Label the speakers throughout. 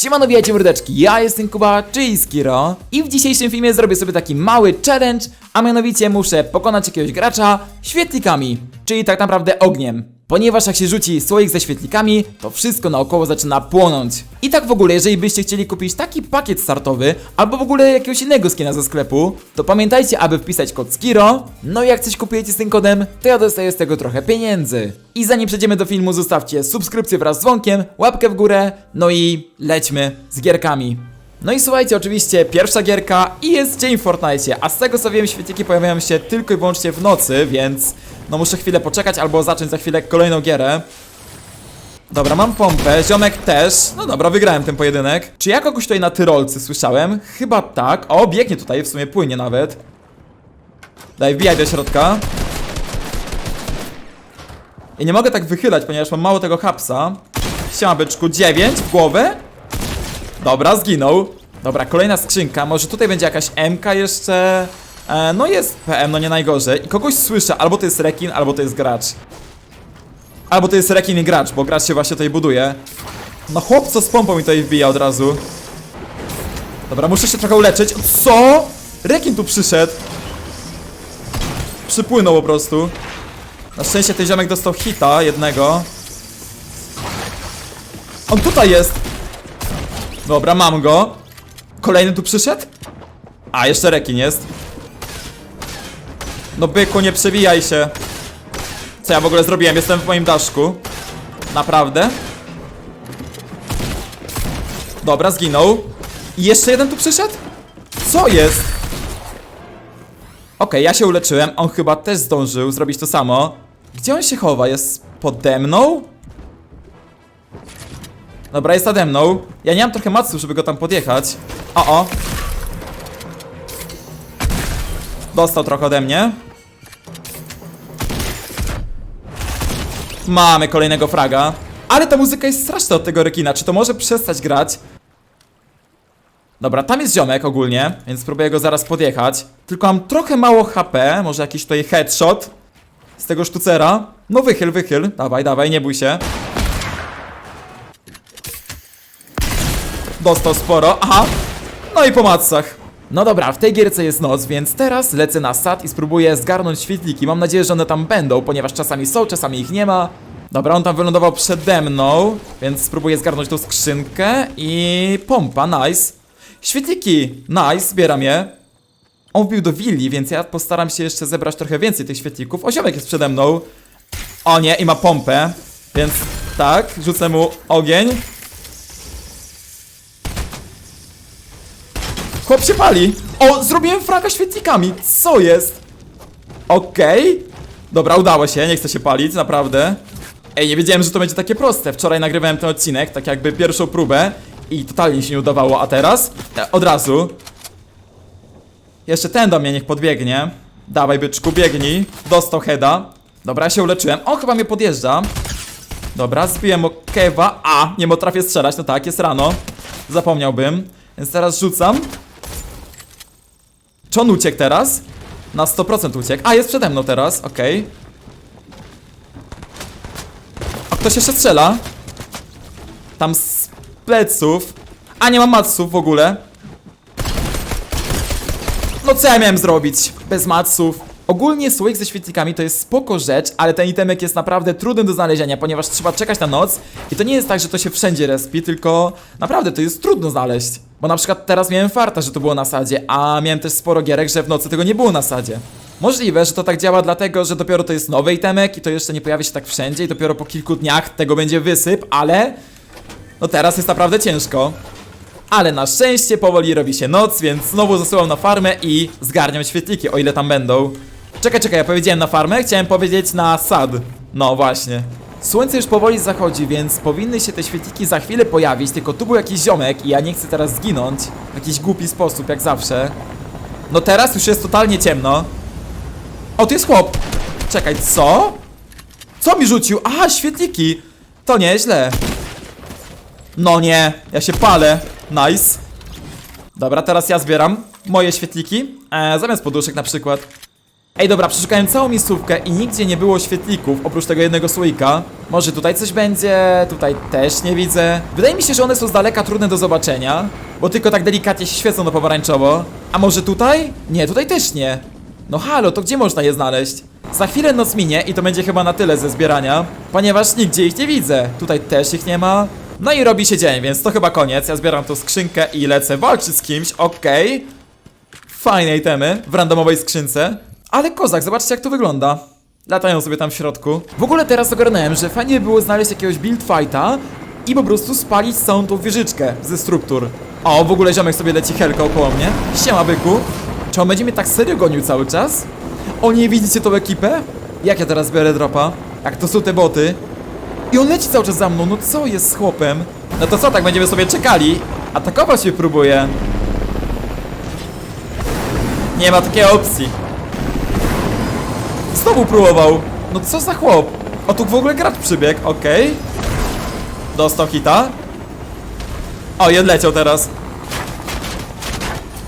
Speaker 1: Siemano, witajcie mordeczki, ja jestem Kuba, czyli Skiro i w dzisiejszym filmie zrobię sobie taki mały challenge, a mianowicie muszę pokonać jakiegoś gracza świetlikami, czyli tak naprawdę ogniem. Ponieważ jak się rzuci słoik ze świetlikami, to wszystko naokoło zaczyna płonąć. I tak w ogóle, jeżeli byście chcieli kupić taki pakiet startowy, albo w ogóle jakiegoś innego skina ze sklepu, to pamiętajcie, aby wpisać kod SKIRO, no i jak coś kupujecie z tym kodem, to ja dostaję z tego trochę pieniędzy. I zanim przejdziemy do filmu, zostawcie subskrypcję wraz z dzwonkiem, łapkę w górę, no i lećmy z gierkami. No i słuchajcie, oczywiście pierwsza gierka i jest dzień w Fortnite, a z tego co wiem świetniki pojawiają się tylko i wyłącznie w nocy, więc no muszę chwilę poczekać albo zacząć za chwilę kolejną gierę. Dobra, mam pompę, ziomek też. No dobra, wygrałem ten pojedynek. Czy ja kogoś tutaj na tyrolcy słyszałem? Chyba tak. O, biegnie tutaj, w sumie płynie nawet. Daj, wbijaj do środka. I nie mogę tak wychylać, ponieważ mam mało tego hapsa. Siema byczku, 9 w głowę. Dobra, zginął. Dobra, kolejna skrzynka. Może tutaj będzie jakaś MK jeszcze. E, no jest PM, no nie najgorzej. I kogoś słyszę, albo to jest rekin, albo to jest gracz. Albo to jest rekin i gracz, bo gracz się właśnie tutaj buduje. No chłop co z pompą mi tutaj wbija od razu. Dobra, muszę się trochę uleczyć. Co? Rekin tu przyszedł. Przypłynął po prostu. Na szczęście ten ziomek dostał hita jednego. On tutaj jest. Dobra, mam go. Kolejny tu przyszedł? A, jeszcze rekin jest. No byku, nie przewijaj się. Co ja w ogóle zrobiłem? Jestem w moim daszku. Naprawdę? Dobra, zginął. I jeszcze jeden tu przyszedł? Co jest? Okej, ja się uleczyłem. On chyba też zdążył zrobić to samo. Gdzie on się chowa? Jest pode mną? Dobra, jest nade mną. Ja nie mam trochę maców, żeby go tam podjechać. O, o. Dostał trochę ode mnie. Mamy kolejnego fraga. Ale ta muzyka jest straszna od tego rekina. Czy to może przestać grać? Dobra, tam jest ziomek ogólnie, więc spróbuję go zaraz podjechać. Tylko mam trochę mało HP, może jakiś tutaj headshot z tego sztucera. No wychyl, wychyl. Dawaj, dawaj, nie bój się. Dostał sporo, aha. No i po macach. No dobra, w tej gierce jest noc, więc teraz lecę na sad i spróbuję zgarnąć świetliki. Mam nadzieję, że one tam będą, ponieważ czasami są, czasami ich nie ma. Dobra, on tam wylądował przede mną, więc spróbuję zgarnąć tą skrzynkę i pompa, nice. Świetliki, nice, zbieram je. On wbił do willi, więc ja postaram się jeszcze zebrać trochę więcej tych świetlików. O, ziomek jest przede mną. O nie, i ma pompę, więc tak, rzucę mu ogień. Chłop się pali. O, zrobiłem fraga świetlikami. Co jest? Okej. Dobra, udało się, nie chcę się palić, naprawdę. Ej, nie wiedziałem, że to będzie takie proste. Wczoraj nagrywałem ten odcinek, tak jakby pierwszą próbę i totalnie się nie udawało, a teraz e, od razu. Jeszcze ten do mnie niech podbiegnie. Dawaj, byczku, biegnij. Dostał heada. Dobra, ja się uleczyłem. On chyba mnie podjeżdża. Dobra, zbiłem kewa. A, nie potrafię strzelać, no tak, jest rano. Zapomniałbym. Więc teraz rzucam. Czy on uciekł teraz? Na 100% uciekł. A, jest przede mną teraz, okej. A ktoś jeszcze strzela? Tam z pleców. A, nie mam matsów w ogóle. No co ja miałem zrobić? Bez matsów. Ogólnie słoik ze świetlikami to jest spoko rzecz, ale ten itemek jest naprawdę trudny do znalezienia, ponieważ trzeba czekać na noc i to nie jest tak, że to się wszędzie respi, tylko naprawdę to jest trudno znaleźć. Bo na przykład teraz miałem farta, że to było na sadzie, a miałem też sporo gierek, że w nocy tego nie było na sadzie. Możliwe, że to tak działa dlatego, że dopiero to jest nowy itemek i to jeszcze nie pojawi się tak wszędzie i dopiero po kilku dniach tego będzie wysyp, ale... No teraz jest naprawdę ciężko. Ale na szczęście powoli robi się noc, więc znowu zasyłam na farmę i zgarniam świetliki, o ile tam będą. Czekaj, czekaj, ja powiedziałem na farmę? Chciałem powiedzieć na sad. No właśnie. Słońce już powoli zachodzi, więc powinny się te świetliki za chwilę pojawić, tylko tu był jakiś ziomek i ja nie chcę teraz zginąć w jakiś głupi sposób, jak zawsze. No teraz już jest totalnie ciemno. O, tu jest chłop. Czekaj, co? Co mi rzucił? Aha, świetliki. To nieźle. No nie, ja się palę. Nice. Dobra, teraz ja zbieram moje świetliki. E, zamiast poduszek na przykład. Ej, dobra, przeszukałem całą miejscówkę i nigdzie nie było świetlików, oprócz tego jednego słoika. Może tutaj coś będzie, tutaj też nie widzę. Wydaje mi się, że one są z daleka trudne do zobaczenia, bo tylko tak delikatnie się świecą na pomarańczowo. A może tutaj? Nie, tutaj też nie. No halo, to gdzie można je znaleźć? Za chwilę noc minie i to będzie chyba na tyle ze zbierania, ponieważ nigdzie ich nie widzę. Tutaj też ich nie ma. No i robi się dzień, więc to chyba koniec. Ja zbieram tą skrzynkę i lecę walczyć z kimś, okej. Fajne itemy w randomowej skrzynce. Ale kozak, zobaczcie jak to wygląda. Latają sobie tam w środku. W ogóle teraz ogarnąłem, że fajnie by było znaleźć jakiegoś build fighta i po prostu spalić całą tą wieżyczkę ze struktur. O, w ogóle ziomek sobie leci helka około mnie. Siema byku. Czy on będzie mnie tak serio gonił cały czas? O nie, widzicie tą ekipę? Jak ja teraz biorę dropa? Jak to są te boty? I on leci cały czas za mną, no co jest z chłopem? No to co, tak będziemy sobie czekali? Atakować się próbuje. Nie ma takiej opcji. Znowu próbował. No co za chłop? O, tu w ogóle gracz przybiegł, okej. Dostał hita. O, i odleciał teraz.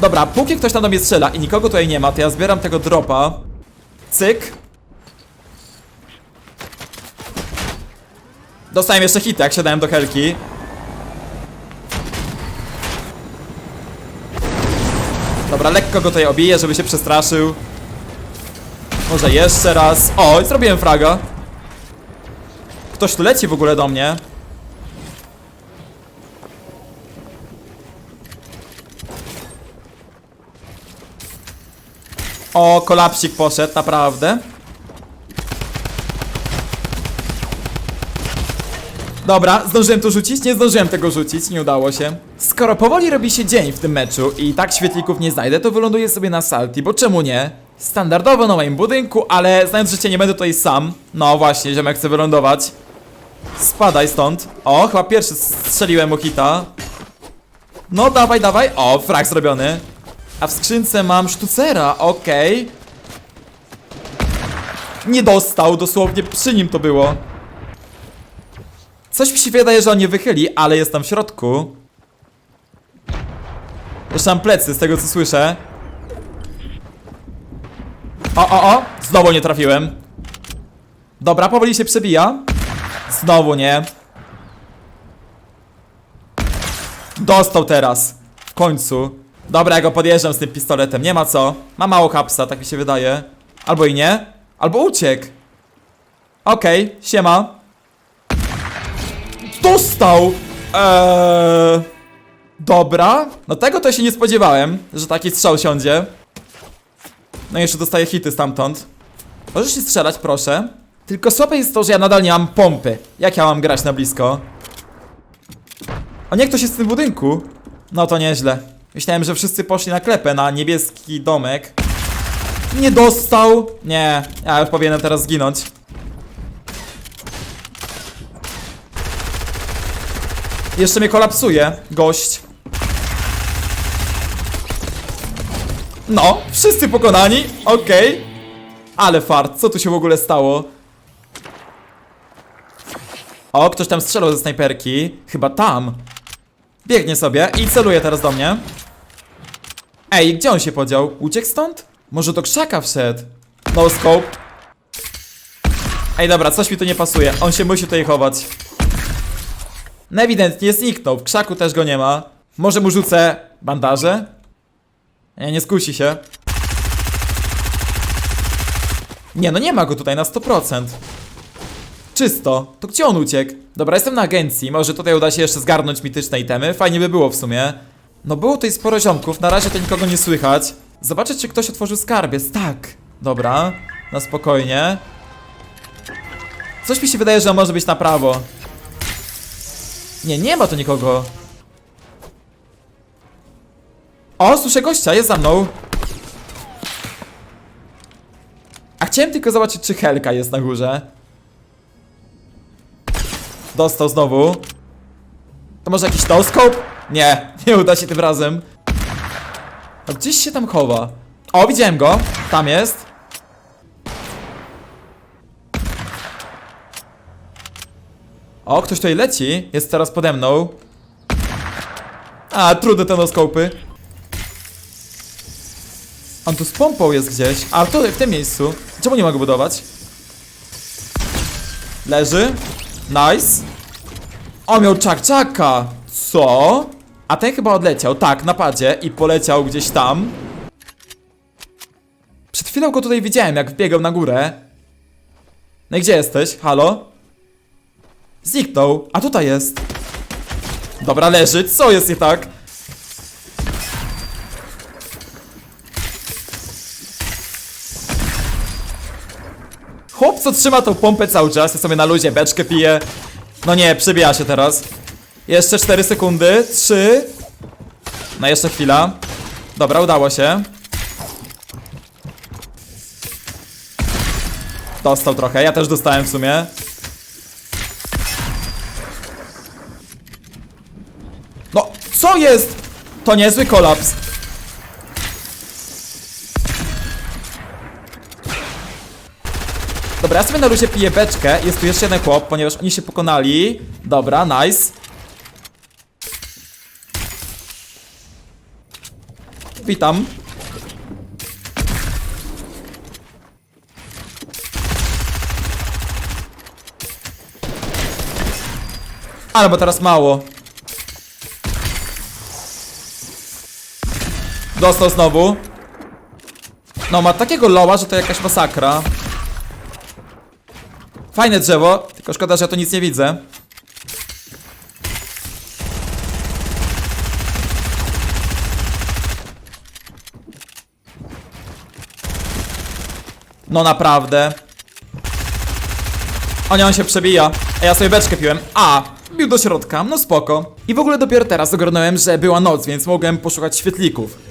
Speaker 1: Dobra, póki ktoś tam do mnie strzela i nikogo tutaj nie ma, to ja zbieram tego dropa. Cyk. Dostałem jeszcze hita, jak siadałem do helki. Dobra, lekko go tutaj obiję, żeby się przestraszył. Może jeszcze raz. O, zrobiłem fraga. Ktoś tu leci w ogóle do mnie. O, kolapsik poszedł, naprawdę. Dobra, zdążyłem to rzucić? Nie zdążyłem tego rzucić, nie udało się. Skoro powoli robi się dzień w tym meczu i tak świetlików nie znajdę, to wyląduję sobie na salti, bo czemu nie? Standardowo na moim budynku, ale znając życie nie będę tutaj sam. No właśnie, ziomek chce wylądować. Spadaj stąd. O, chyba pierwszy strzeliłem mu hita. No dawaj, dawaj. O, frak zrobiony. A w skrzynce mam sztucera, okej. Nie dostał, dosłownie przy nim to było. Coś mi się wydaje, że on nie wychyli, ale jest tam w środku. Jeszcze mam plecy z tego co słyszę. O, o, o! Znowu nie trafiłem. Dobra, powoli się przebija. Znowu nie. Dostał teraz. W końcu. Dobra, ja go podjeżdżam z tym pistoletem. Nie ma co. Ma mało kapsa, tak mi się wydaje. Albo i nie. Albo uciekł. Okej, siema. Dostał! Eee... Dobra. No tego to się nie spodziewałem, że taki strzał siądzie. No i jeszcze dostaję hity stamtąd. Możesz się strzelać, proszę. Tylko słabe jest to, że ja nadal nie mam pompy. Jak ja mam grać na blisko? O nie, ktoś jest w tym budynku. No to nieźle. Myślałem, że wszyscy poszli na klepę, na niebieski domek. Nie dostał! Nie, ja już powinienem teraz zginąć. Jeszcze mnie kolapsuje, gość. No, wszyscy pokonani, okej. Ale fart, co tu się w ogóle stało? O, ktoś tam strzelał ze snajperki. Chyba tam. Biegnie sobie i celuje teraz do mnie. Ej, gdzie on się podział? Uciekł stąd? Może do krzaka wszedł? No scope. Ej, dobra, coś mi tu nie pasuje. On się musi tutaj chować. No ewidentnie zniknął. W krzaku też go nie ma. Może mu rzucę bandaże? Nie, nie skusi się. Nie, no nie ma go tutaj na 100%. Czysto. To gdzie on uciekł? Dobra, jestem na agencji. Może tutaj uda się jeszcze zgarnąć mityczne itemy. Fajnie by było w sumie. No było tutaj sporo ziomków. Na razie to nikogo nie słychać. Zobaczę, czy ktoś otworzył skarbiec. Tak. Dobra. Na spokojnie. Coś mi się wydaje, że może być na prawo. Nie, nie ma tu nikogo. O, słyszę gościa, jest za mną. A chciałem tylko zobaczyć, czy Helka jest na górze. Dostał znowu. To może jakiś no-scope? Nie, nie uda się tym razem. A gdzieś się tam chowa. O, widziałem go. Tam jest. O, ktoś tutaj leci. Jest teraz pode mną. A, trudne te noskopy. On tu z pompą jest gdzieś. A, tu, w tym miejscu. Czemu nie mogę budować? Leży. Nice. O, miał czak-czaka. Co? A ten chyba odleciał, tak, na padzie i poleciał gdzieś tam. Przed chwilą go tutaj widziałem, jak wbiegał na górę. No i gdzie jesteś? Halo? Zniknął. A tutaj jest. Dobra, leży. Co jest nie tak? Chłop, co trzyma tą pompę cały czas, ja sobie na luzie beczkę piję. No nie, przebija się teraz. Jeszcze 4 sekundy. 3. No jeszcze chwila. Dobra, udało się. Dostał trochę, ja też dostałem w sumie. No, co jest? To niezły kolaps. Dobra, ja sobie na luzie piję beczkę. Jest tu jeszcze jeden chłop, ponieważ oni się pokonali. Dobra, nice. Witam. Ale bo teraz mało. Dostał znowu. No, ma takiego loła, że to jakaś masakra. Fajne drzewo, tylko szkoda, że ja tu nic nie widzę. No naprawdę. O nie, on się przebija. A ja sobie beczkę piłem. A, bił do środka, no spoko. I w ogóle dopiero teraz ogarnąłem, że była noc, więc mogłem poszukać świetlików.